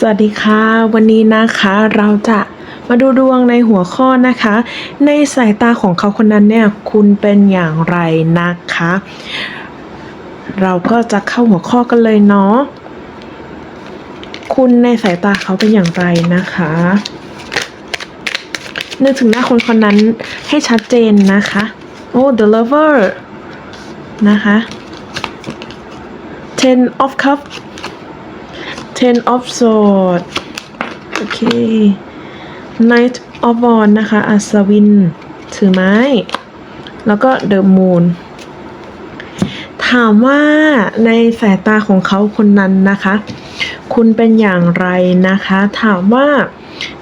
สวัสดีค่ะ วันนี้นะคะเราจะมาดูดวงในหัวข้อนะคะ ในสายตาของเขาคนนั้นเนี่ยคุณเป็นอย่างไรนะคะ เราก็จะเข้าหัวข้อกันเลยเนาะคุณในสายตาเขาเป็นอย่างไรนะคะนึกถึงหน้าคนคนนั้นให้ชัดเจนนะคะโอ้ the lover นะคะ ten of cup ten of sword โอเค knight of wands นะคะ อัศวิน ถือไม้ แล้วก็ the moon ถามว่าในสายตาของเขาคนนั้นนะคะ คุณเป็นอย่างไรนะคะ ถามว่า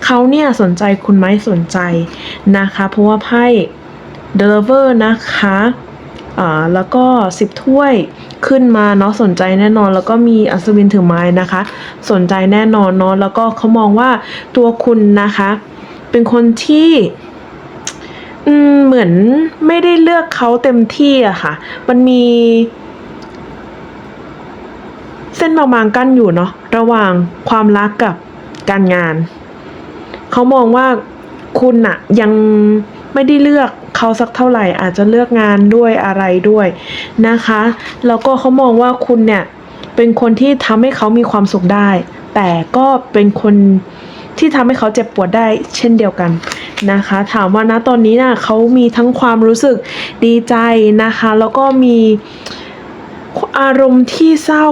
เขาเนี่ยสนใจคุณไหมสนใจนะคะ เพราะว่าไพ่ The Lover นะคะ อ่าแล้วก็สิบถ้วยขึ้นมาเนาะสนใจแน่นอน แล้วก็มีอัศวินถือไม้นะคะ สนใจแน่นอนเนาะแล้วก็เขามองว่าตัวคุณนะคะ เป็นคนที่เหมือนไม่ได้เลือกเขาเต็มที่อะค่ะ มันมี เส้นบางๆกั้นอยู่เนาะระหว่างความรักกับการงาน เขามองว่าคุณอะยังไม่ได้เลือก เขาสักเท่าไหร่อาจจะเลือกงานด้วยอะไรด้วยนะคะ แล้วก็เขามองว่าคุณเนี่ยเป็นคนที่ทำให้เขามีความสุขได้ แต่ก็เป็นคนที่ทำให้เขาเจ็บปวดได้เช่นเดียวกันนะคะ ถามว่านะตอนนี้นะ่ะเขามีทั้งความรู้สึกดีใจนะคะ แล้วก็มีอารมณ์ที่เศร้า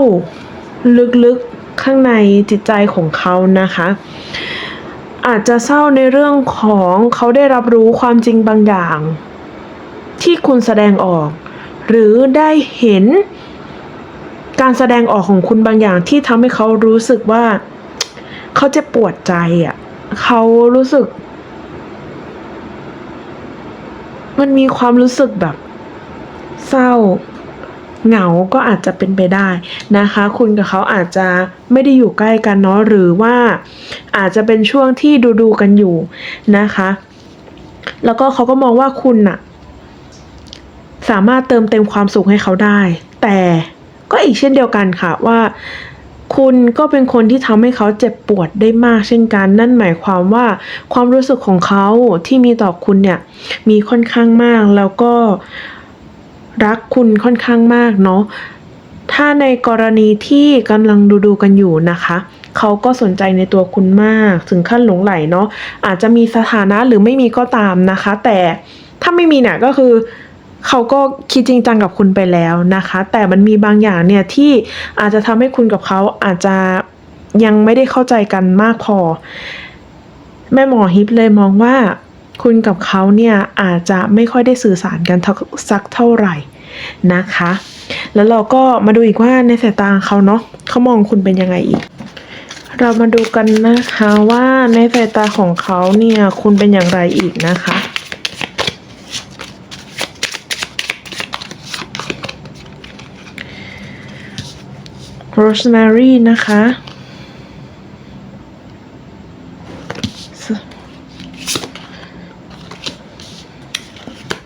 ลึกๆข้างในจิตใจของเขานะคะ อาจจะเศร้าในเรื่องของเขาได้รับรู้ความจริงบางอย่าง ที่คุณแสดงออก หรือได้เห็น การแสดงออกของคุณบางอย่างที่ทำให้เขารู้สึกว่า เขาจะปวดใจอะเขารู้สึก มันมีความรู้สึกแบบ เศร้า เหงาก็อาจจะเป็นไปได้นะคะ คุณกับเขาอาจจะไม่ได้อยู่ใกล้กันเนาะหรือว่าอาจจะเป็นช่วงที่ดูดูกันอยู่นะคะ แล้วก็เขาก็มองว่าคุณน่ะ สามารถเติมเต็มความสุขให้เขาได้ แต่ก็อีกเช่นเดียวกันค่ะว่าคุณก็เป็นคนที่ทำให้เขาเจ็บปวดได้มากเช่นกัน นั่นหมายความว่าความรู้สึกของเขาที่มีต่อคุณเนี่ย มีค่อนข้างมากแล้วก็ รักคุณค่อนข้างมากเนาะถ้าในกรณีที่กำลังดูดูกันอยู่นะคะเขาก็สนใจในตัวคุณมากถึงขั้นหลงไหลเนาะอาจจะมีสถานะหรือไม่มีก็ตามนะคะ แต่ถ้าไม่มีเนี่ยก็คือเขาก็คิดจริงจังกับคุณไปแล้วนะคะ แต่มันมีบางอย่างเนี่ยที่อาจจะทำให้คุณกับเขาอาจจะยังไม่ได้เข้าใจกันมากพอ แม่หมอฮิปเลยมองว่า คุณกับเขาเนี่ยอาจจะไม่ค่อยได้สื่อสารกันสักเท่าไหร่นะคะ แล้วเราก็มาดูอีกว่าในสายตาเขาเนาะเขามองคุณเป็นยังไงอีก เรามาดูกันนะคะว่าในสายตาของเขาเนี่ยคุณเป็นอย่างไรอีกนะคะ Rosemary นะคะ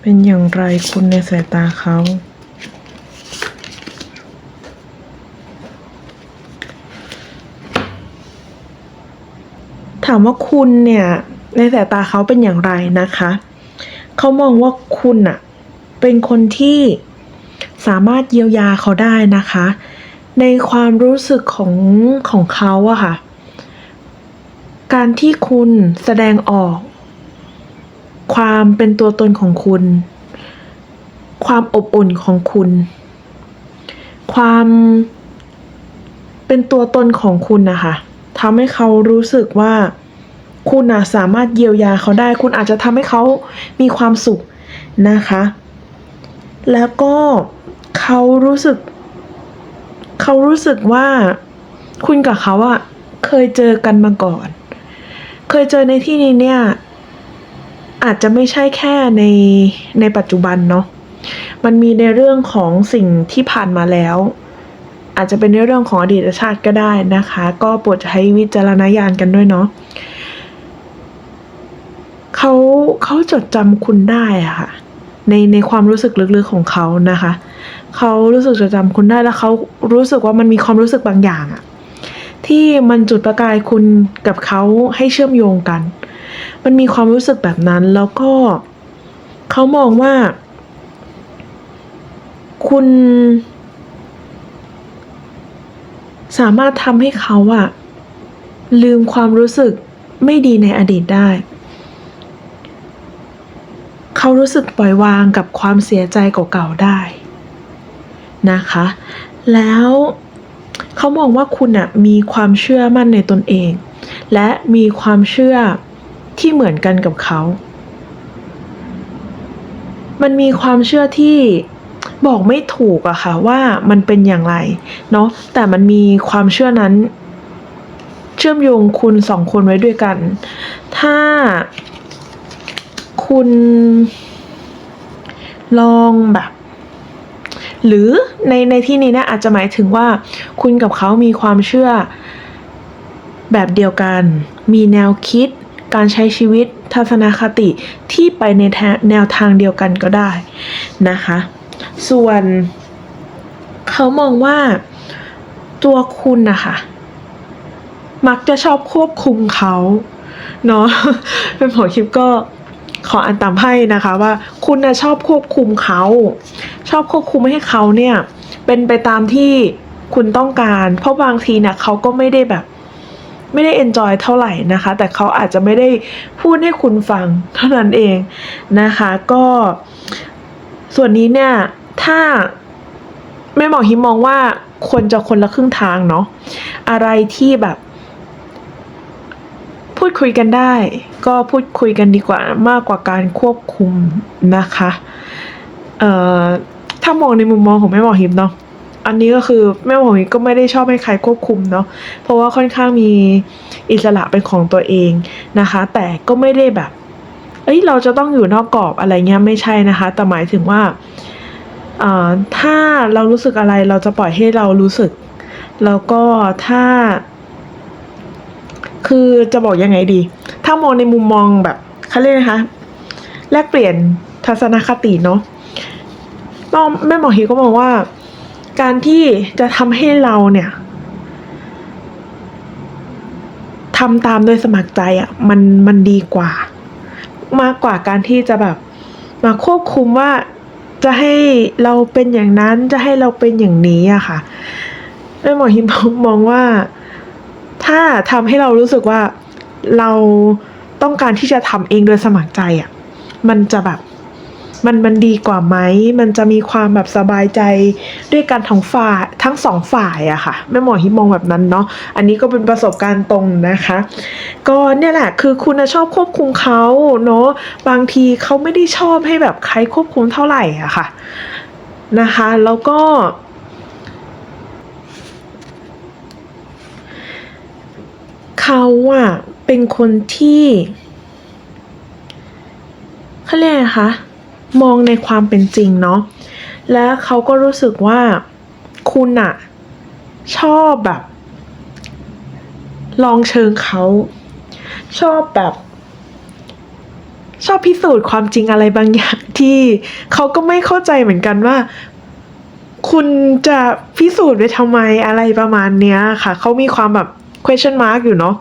เป็นอย่างไรคุณในสายตาเขาถามว่าคุณเนี่ยในสายตาเขาเป็นอย่างไรนะคะ เขามองว่าคุณอะเป็นคนที่สามารถเยียวยาเขาได้นะคะ ในความรู้สึกของของเขาอะค่ะ การที่คุณแสดงออก ความเป็นตัวตนของคุณ ความอบอุ่นของคุณ ความเป็นตัวตนของคุณนะคะทำให้เขารู้สึกว่าคุณนะสามารถเยียวยาเขาได้ คุณอาจจะทำให้เขามีความสุขนะคะ แล้วก็เขารู้สึก เขารู้สึกว่า คุณกับเขาอะเคยเจอกันมาก่อน เคยเจอในที่นี้เนี่ย อาจจะไม่ใช่แค่ในในปัจจุบันเนาะมันมีในเรื่องของสิ่งที่ผ่านมาแล้ว อาจจะเป็นในเรื่องของอดีตชาติก็ได้นะคะ ก็โปรดใช้วิจารณญาณกันด้วยเนาะเขาเขาจดจำคุณได้อะค่ะในในความรู้สึกลึกๆของเขานะคะ เขารู้สึกจดจำคุณได้แล้วเขารู้สึกว่ามันมีความรู้สึกบางอย่างอะที่มันจุดประกายคุณกับเขาให้เชื่อมโยงกัน มันมีความรู้สึกแบบนั้นแล้วก็เขามองว่า คุณ สามารถทำให้เขาอะลืมความรู้สึกไม่ดีในอดีตได้ เขารู้สึกปล่อยวางกับความเสียใจเก่าๆได้นะคะ แล้วเขามองว่าคุณอะมีความเชื่อมั่นในตนเอง และมีความเชื่อ ที่เหมือนกันกับเขา มันมีความเชื่อที่บอกไม่ถูกอะค่ะว่ามันเป็นอย่างไรเนาะแต่มันมีความเชื่อนั้น เชื่อมโยงคุณสองคนไว้ด้วยกัน ถ้าคุณลองแบบ หรือในในที่นี้นี่ยอาจจะหมายถึงว่าคุณกับเขามีความเชื่อแบบเดียวกัน มีแนวคิด การใช้ชีวิตทัศนคติที่ไปในแทแนวทางเดียวกันก็ได้นะคะ ส่วนเขามองว่าตัวคุณนะคะ มักจะชอบควบคุมเขาเนาะเป็นผอคลิปก็ขออันตามไพ่นะคะว่าคุณนะชอบควบคุมเขา ชอบควบคุมให้เขาเนี่ย เป็นไปตามที่คุณต้องการ เพราะบางทีเนี่ยเขาก็ไม่ได้แบบ ไม่ได้เอนจอยเท่าไหร่นะคะ แต่เขาอาจจะไม่ได้พูดให้คุณฟังเท่านั้นเองนะคะ ก็ส่วนนี้เนี่ย ถ้าแม่หมอฮิมมองว่าควรจะคนละครึ่งทางเนาะอะไรที่แบบ พูดคุยกันได้ ก็พูดคุยกันดีกว่ามากกว่าการควบคุมนะคะ เอ่อถ้ามองในมุมมองของแม่หมอฮิมเนาะ อันนี้ก็คือแม่หมอฮิมก็ไม่ได้ชอบให้ใครควบคุมเนาะเพราะว่าค่อนข้างมีอิสระเป็นของตัวเองนะคะ แต่ก็ไม่ได้แบบ เอ้ยเราจะต้องอยู่นอกกรอบอะไรเงี้ยไม่ใช่นะคะ แต่หมายถึงว่าถ้าเรารู้สึกอะไรเราจะปล่อยให้เรารู้สึก แล้วก็ถ้า คือจะบอกยังไงดี ถ้ามองในมุมมองแบบเขาเรียกนะคะ แลกเปลี่ยนทัศนคติเนาะแม่หมอฮีก็มองว่า การที่จะทำให้เราเนี่ยทำตามโดยสมัครใจอะ่ะมันมันดีกว่า มากกว่าการที่จะแบบมาควบคุมว่าจะให้เราเป็นอย่างนั้นจะให้เราเป็นอย่างนี้อะค่ะแม่หมอฮิมมองว่า ถ้าทำให้เรารู้สึกว่าเราต้องการที่จะทำเองโดยสมัครใจอะ่ะมันจะแบบ มันมันดีกว่าไหม มันจะมีความแบบสบายใจด้วยกันทั้งฝ่ายทั้งสองฝ่ายอะค่ะแม่หมอฮิมองแบบนั้นเนาะอันนี้ก็เป็นประสบการณ์ตรงนะคะ ก็เนี่ยแหละคือคุณชอบควบคุมเขาเนาะบางทีเขาไม่ได้ชอบให้แบบใครควบคุมเท่าไหร่อะค่ะนะคะ แล้วก็เขาอะเป็นคนที่เขาเรียกไงคะ มองในความเป็นจริงเนาะและเขาก็รู้สึกว่าคุณอะชอบแบบ ลองเชิงเขาชอบแบบ ชอบพิสูจน์ความจริงอะไรบางอย่างที่เขาก็ไม่เข้าใจเหมือนกันว่า คุณจะพิสูจน์ไปทำไมอะไรประมาณเนี้ยค่ะ เขามีความแบบ question mark อยู่เนาะ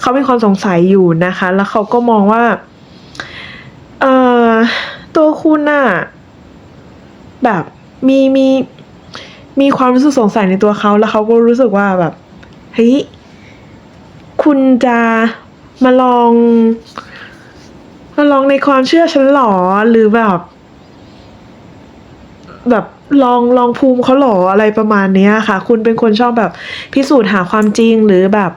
เขามีความสงสัยอยู่นะคะ แล้วเขาก็มองว่า เออ ตัวคุณน่ะแบบมีมีมีความรู้สึกสงสัยในตัวเขาแล้วเขาก็รู้สึกว่าแบบเฮ้ยคุณจะมาลอง มาลองในความเชื่อฉันหรอหรือแบบ แบบลองลองภูมิเขาหรออะไรประมาณเนี้ยค่ะ คุณเป็นคนชอบแบบพิสูจน์หาความจริงหรือแบบ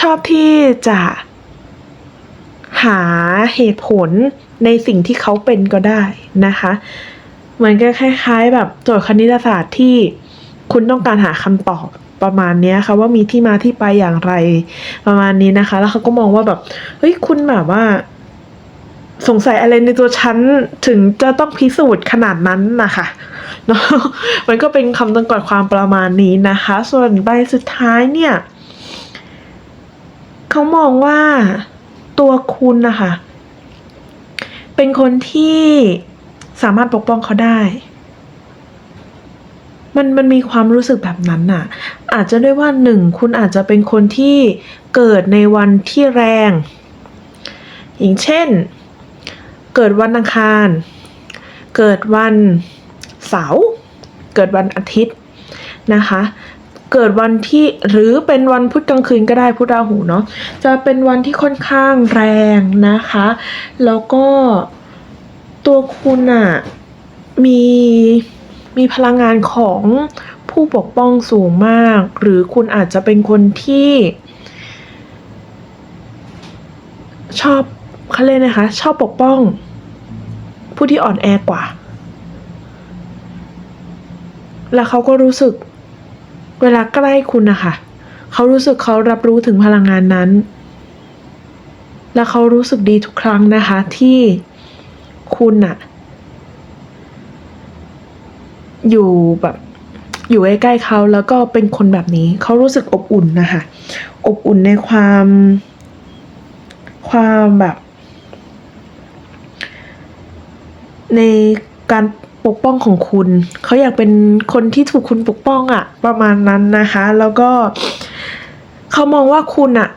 ชอบที่จะ หาเหตุผลในสิ่งที่เขาเป็นก็ได้นะคะ เหมือนกับคล้ายๆ แบบโจทย์คณิตศาสตร์ที่คุณต้องการหาคำตอบประมาณนี้ค่ะว่ามีที่มาที่ไปอย่างไรประมาณนี้นะคะ แล้วเขาก็มองว่าแบบเฮ้ยคุณแบบว่า สงสัยอะไรในตัวฉันถึงจะต้องพิสูจน์ขนาดนั้นนะคะเนาะมันก็เป็นคำจำกัดความประมาณนี้นะคะ ส่วนใบสุดท้ายเนี่ย เขามองว่า ตัวคุณนะคะ เป็นคนที่สามารถปกป้องเขาได้ มันมันมีความรู้สึกแบบนั้นน่ะ อาจจะด้วยว่าหนึ่งคุณอาจจะเป็นคนที่เกิดในวันที่แรง อย่างเช่น เกิดวันอังคาร เกิดวันเสาร์ เกิดวันอาทิตย์นะคะ เกิดวันที่หรือเป็นวันพุธกลางคืนก็ได้พุธราหูเนาะจะเป็นวันที่ค่อนข้างแรงนะคะ แล้วก็ตัวคุณอะมีมีพลังงานของผู้ปกป้องสูงมาก หรือคุณอาจจะเป็นคนที่ ชอบเขาเรียกนะคะ ชอบปกป้อง ผู้ที่อ่อนแอกว่า แล้วเขาก็รู้สึก เวลาใกล้คุณนะคะเขารู้สึกเขารับรู้ถึงพลังงานนั้น และเขารู้สึกดีทุกครั้งนะคะ ที่คุณอะอยู่แบบอยู่ใกล้ๆเขาแล้วก็เป็นคนแบบนี้เขารู้สึกอบอุ่นนะคะ อบอุ่นในความ ความแบบ ในการ ปกป้องของคุณ เขาอยากเป็นคนที่ถูกคุณปกป้องอะประมาณนั้นนะคะ แล้วก็เขามองว่าคุณอะ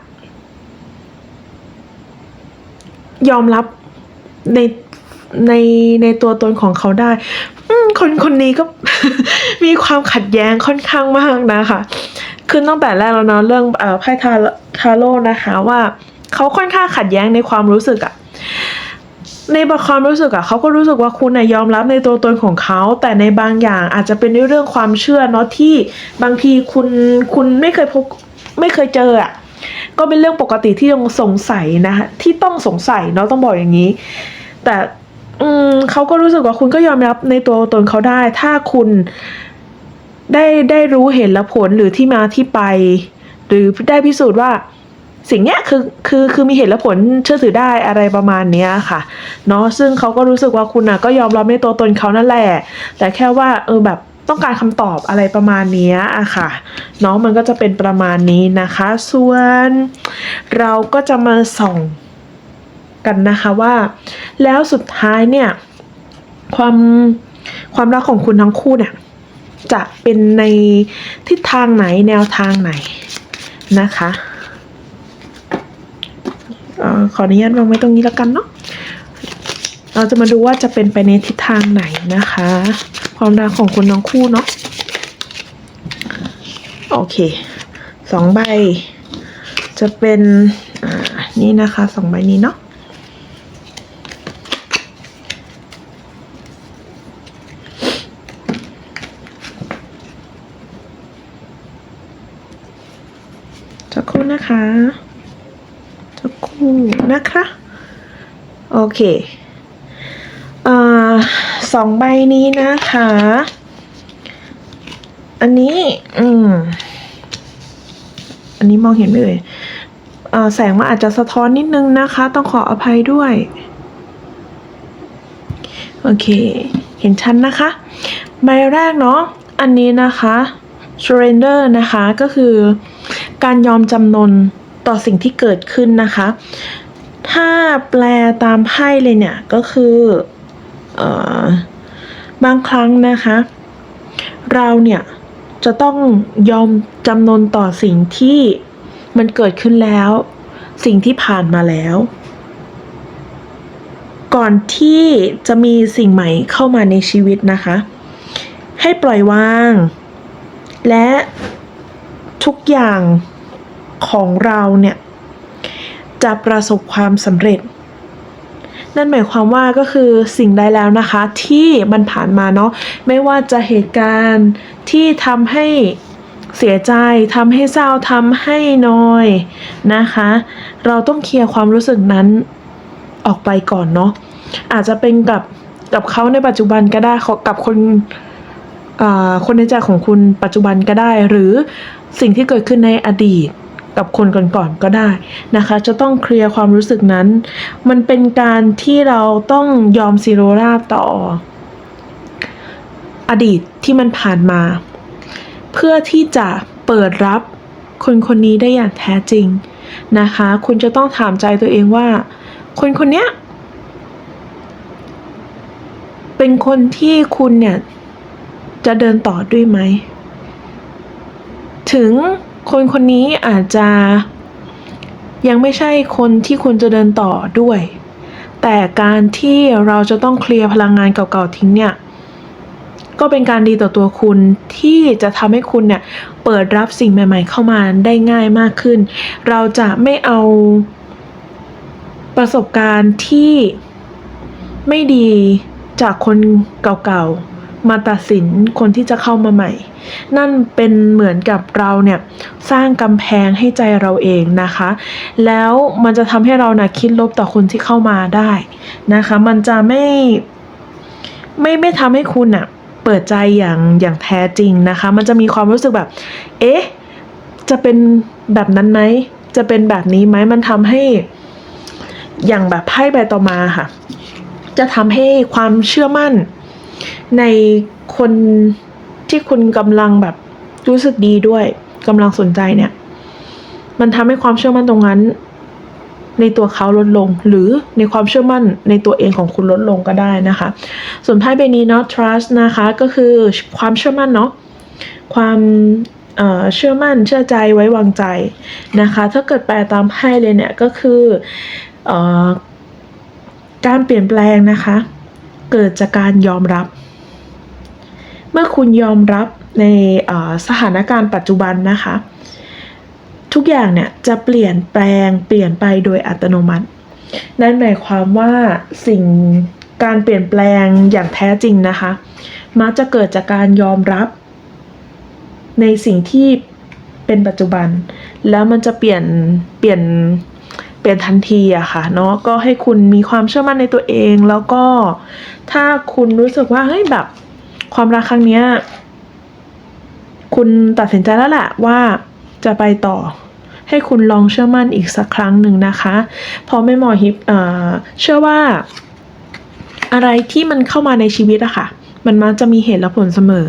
ยอมรับในในในตัวตนของเขาได้คนคนนี้ก็มีความขัดแย้งค่อนข้างมากนะคะคือตั้งแต่แรกแล้วเนาะเรื่องเอ่อไพ่ทาทาโร่นะคะ ว่าเขาค่อนข้างขัดแย้งในความรู้สึกอะ ในบางความรู้สึกอะเขาก็รู้สึกว่าคุณนะยอมรับในตัวตนของเขา แต่ในบางอย่างอาจจะเป็นในเรื่องความเชื่อเนาะที่บางทีคุณคุณไม่เคยพบไม่เคยเจออะก็เป็นเรื่องปกติที่ต้องสงสัยนะคะที่ต้องสงสัยเนาะต้องบอกอย่างนี้ แต่อืมเขาก็รู้สึกว่าคุณก็ยอมรับในตัวตนเขาได้ ถ้าคุณได้ได้รู้เห็นและผลหรือที่มาที่ไป หรือได้พิสูจน์ว่า สิ่งเนี้ยคือคือคือมีเหตุและผลเชื่อถือได้อะไรประมาณเนี้ยค่ะเนาะซึ่งเขาก็รู้สึกว่าคุณนะก็ยอมรับในตัวตนเขานั่นแหละ แต่แค่ว่าเออแบบต้องการคำตอบอะไรประมาณนี้อะค่ะเนาะมันก็จะเป็นประมาณนี้นะคะ ส่วนเราก็จะมาส่องกันนะคะว่า แล้วสุดท้ายเนี่ย ความความรักของคุณทั้งคู่เนี่ยจะเป็นในทิศทางไหนแนวทางไหนนะคะ ขออนุญาตวางไว้ตรงนี้แล้วกันเนาะเราจะมาดูว่าจะเป็นไปในทิศทางไหนนะคะ ความรักของคนทั้งคู่เนาะโอเคสองใบ จะเป็นนี่นะคะสองใบนี้เนาะสักครู่นะคะสักครู่นะคะ โอ เคอสองใบนี้นะคะ อันนี้ อืม อันนี้มองเห็นไหมเอ่ยแสงมันอาจจะสะท้อนนิดนึงนะคะ ต้องขออภัยด้วย โอเค เห็นชันนะคะ ใบแรกเนาะ อันนี้นะคะ surrender นะคะ ก็คือการยอมจำนนต่อสิ่งที่เกิดขึ้นนะคะ ถ้าแปลตามไพ่เลยเนี่ยก็คือเออบางครั้งนะคะ เราเนี่ยจะต้องยอมจำนนต่อสิ่งที่มันเกิดขึ้นแล้ว สิ่งที่ผ่านมาแล้ว ก่อนที่จะมีสิ่งใหม่เข้ามาในชีวิตนะคะ ให้ปล่อยวาง และทุกอย่างของเราเนี่ย จะประสบความสำเร็จ นั่นหมายความว่าก็คือสิ่งใดแล้วนะคะที่มันผ่านมาเนาะไม่ว่าจะเหตุการณ์ที่ทำให้เสียใจทำให้เศร้าทำให้นอยนะคะ เราต้องเคลียร์ความรู้สึกนั้นออกไปก่อนเนาะอาจจะเป็นกับกับเขาในปัจจุบันก็ได้กับคนคนในใจของคุณปัจจุบันก็ได้ หรือสิ่งที่เกิดขึ้นในอดีต กับคนก่อนๆก็ได้นะคะ จะต้องเคลียร์ความรู้สึกนั้น มันเป็นการที่เราต้องยอมซีโรราบต่อ อดีตที่มันผ่านมา เพื่อที่จะเปิดรับคนคนนี้ได้อย่างแท้จริงนะคะ คุณจะต้องถามใจตัวเองว่า คนคนเนี้ยเป็นคนที่คุณเนี่ยจะเดินต่อด้วยไหม ถึง คนคนนี้อาจจะยังไม่ใช่คนที่คุณจะเดินต่อด้วย แต่การที่เราจะต้องเคลียร์พลังงานเก่าๆทิ้งเนี่ย ก็เป็นการดีต่อตัวคุณที่จะทำให้คุณเนี่ยเปิดรับสิ่งใหม่ ๆ เข้ามาได้ง่ายมากขึ้น เราจะไม่เอาประสบการณ์ที่ไม่ดีจากคนเก่าๆ มาตัดสินคนที่จะเข้ามาใหม่ นั่นเป็นเหมือนกับเราเนี่ยสร้างกำแพงให้ใจเราเองนะคะ แล้วมันจะทำให้เรานะคิดลบต่อคนที่เข้ามาได้นะคะ มันจะไม่ไม่ไม่ทำให้คุณอะเปิดใจอย่างอย่างแท้จริงนะคะ มันจะมีความรู้สึกแบบ เอ๊ะ จะเป็นแบบนั้นไหมจะเป็นแบบนี้ไหมมันทำให้อย่างแบบไพ่ใบต่อมาค่ะ จะทำให้ความเชื่อมั่น ในคนที่คุณกำลังแบบรู้สึกดีด้วยกำลังสนใจเนี่ย มันทำให้ความเชื่อมั่นตรงนั้น ในตัวเขาลดลง หรือในความเชื่อมั่นในตัวเองของคุณลดลงก็ได้นะคะ ส่วนไพ่ใบนี้เนาะ trust นะคะก็คือความเชื่อมั่นเนาะความเชื่อมั่นเชื่อใจไว้วางใจนะคะ ถ้าเกิดแปลตามไพ่เลยเนี่ยก็คืออการเปลี่ยนแปลงนะคะ เกิดจากการยอมรับ เมื่อคุณยอมรับในสถานการณ์ปัจจุบันนะคะ ทุกอย่างเนี่ยจะเปลี่ยนแปลงเปลี่ยนไปโดยอัตโนมัติ นั่นหมายความว่าสิ่งการเปลี่ยนแปลงอย่างแท้จริงนะคะ มักจะเกิดจากการยอมรับ ในสิ่งที่เป็นปัจจุบัน แล้วมันจะเปลี่ยนเปลี่ยน ปลี่ยนทันทีอะค่ะเนาะก็ให้คุณมีความเชื่อมั่นในตัวเอง แล้วก็ถ้าคุณรู้สึกว่าเฮ้ยแบบ ความรักครั้งเนี้ยคุณตัดสินใจแล้วแหละว่าจะไปต่อ ให้คุณลองเชื่อมั่นอีกสักครั้งหนึ่งนะคะเพราะแม่หมอฮิปเอ่อเชื่อว่า อะไรที่มันเข้ามาในชีวิตอะค่ะ มันมักจะมีเหตุและผลเสมอ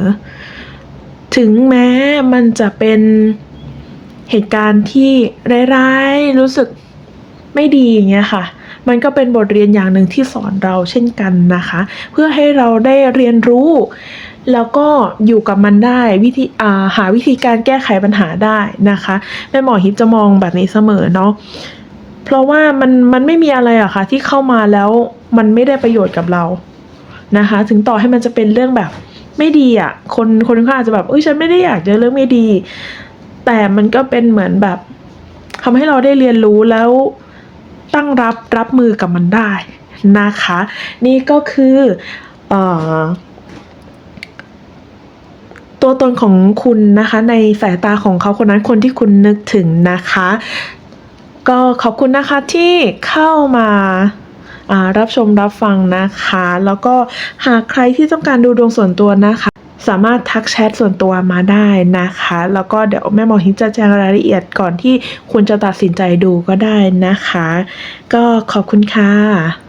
ถึงแม้มันจะเป็นเหตุการณ์ที่ร้ายๆรู้สึก ไม่ดีอย่างเงี้ยค่ะ มันก็เป็นบทเรียนอย่างหนึ่งที่สอนเราเช่นกันนะคะ เพื่อให้เราได้เรียนรู้ แล้วก็อยู่กับมันได้วิธีาหาวิธีการแก้ไขปัญหาได้นะคะแม่หมอฮิปจะมองแบบนี้เสมอเนาะเพราะว่ามันมันไม่มีอะไรอะค่ะที่เข้ามาแล้วมันไม่ได้ประโยชน์กับเรานะคะ ถึงต่อให้มันจะเป็นเรื่องแบบไม่ดีอะคนคนก็อาจจะแบบเอ้ยฉันไม่ได้อยากเจอเรื่องไม่ดี แต่มันก็เป็นเหมือนแบบทำให้เราได้เรียนรู้แล้ว ตั้งรับรับมือกับมันได้นะคะ นี่ก็คืออตัวตนของคุณนะคะในสายตาของเขาคนนั้นคนที่คุณนึกถึงนะคะ ก็ขอบคุณนะคะที่เข้ามาารับชมรับฟังนะคะ แล้วก็หากใครที่ต้องการดูดวงส่วนตัวนะคะ สามารถทักแชทส่วนตัวมาได้นะคะ แล้วก็เดี๋ยวแม่หมอฮิปจะแจ้งรายละเอียดก่อนที่คุณจะตัดสินใจดูก็ได้นะคะ ก็ขอบคุณค่ะ